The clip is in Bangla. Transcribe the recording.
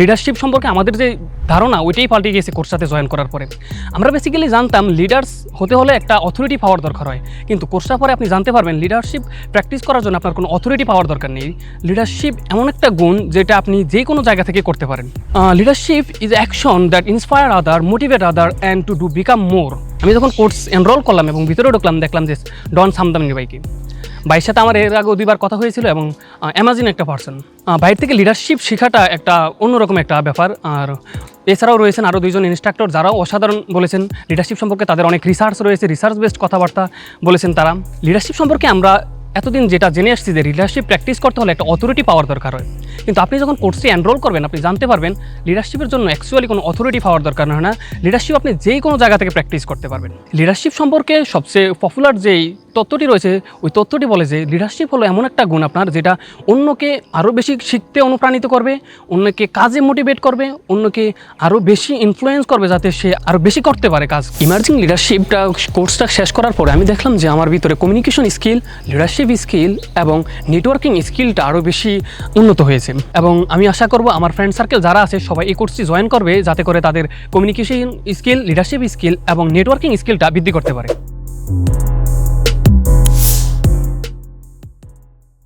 লিডারশিপ সম্পর্কে আমাদের যে ধারণা, ওইটাই পাল্টে গিয়েছে কোর্সটাতে জয়েন করার পরে। আমরা বেসিক্যালি জানতাম লিডার্স হতে হলে একটা অথরিটি পাওয়ার দরকার হয়। কিন্তু কোর্সটা পরে আপনি জানতে পারবেন লিডারশিপ প্র্যাকটিস করার জন্য আপনার কোনো অথরিটি পাওয়ার দরকার নেই। লিডারশিপ এমন একটা গুণ যেটা আপনি যে কোনো জায়গা থেকে করতে পারেন। Leadership is action that inspire other motivate other and to do become more আমি যখন কোর্স এনরোল করলাম এবং ভিতরে ঢুকলাম, দেখলাম যে ডন সামদামিনী বাইকে ভাইয়ের সাথে আমার এর আগে দুইবার কথা হয়েছিল এবং অ্যামাজিন একটা পার্সন বাইরে থেকে লিডারশিপ শেখাটা একটা অন্যরকম একটা ব্যাপার। আর এছাড়াও রয়েছেন আরও দুইজন ইনস্ট্রাক্টর যারাও অসাধারণ বলেছেন। লিডারশিপ সম্পর্কে তাদের অনেক রিসার্চ রয়েছে রিসার্চ বেসড কথাবার্তা বলেছেন তারা। লিডারশিপ সম্পর্কে আমরা এতদিন যেটা জেনে আসছি যে লিডারশিপ প্র্যাকটিস করতে হলে একটা অথরিটি পাওয়ার দরকার হয়। কিন্তু আপনি যখন কোর্সটি এনরোল করবেন, আপনি জানতে পারবেন লিডারশিপের জন্য অ্যাকচুয়ালি কোনো অথরিটি পাওয়ার দরকার হয় না? লিডারশিপ আপনি যেই কোনো জায়গা থেকে প্র্যাকটিস করতে পারবেন। লিডারশিপ সম্পর্কে সবচেয়ে পপুলার যেই তত্ত্বটি রয়েছে, ওই তত্ত্বটি বলে যে লিডারশিপ হলো এমন একটা গুণ আপনার যেটা অন্যকে আরও বেশি শিখতে অনুপ্রাণিত করবে, অন্যকে কাজে মোটিভেট করবে, অন্যকে আরও বেশি ইনফ্লুয়েন্স করবে যাতে সে আরও বেশি করতে পারে কাজ। ইমার্জিং লিডারশিপটা কোর্সটা শেষ করার পরে আমি দেখলাম যে আমার ভিতরে কমিউনিকেশন স্কিল লিডারশিপ স্কিল এবং নেটওয়ার্কিং স্কিলটা আরও বেশি উন্নত হয়েছে। এবং আমি আশা করব আমার ফ্রেন্ড সার্কেল যারা আছে, সবাই এই কোর্সটি জয়েন করবে, যাতে করে তাদের কমিউনিকেশন স্কিল লিডারশিপ স্কিল এবং নেটওয়ার্কিং স্কিলটা বৃদ্ধি করতে পারে।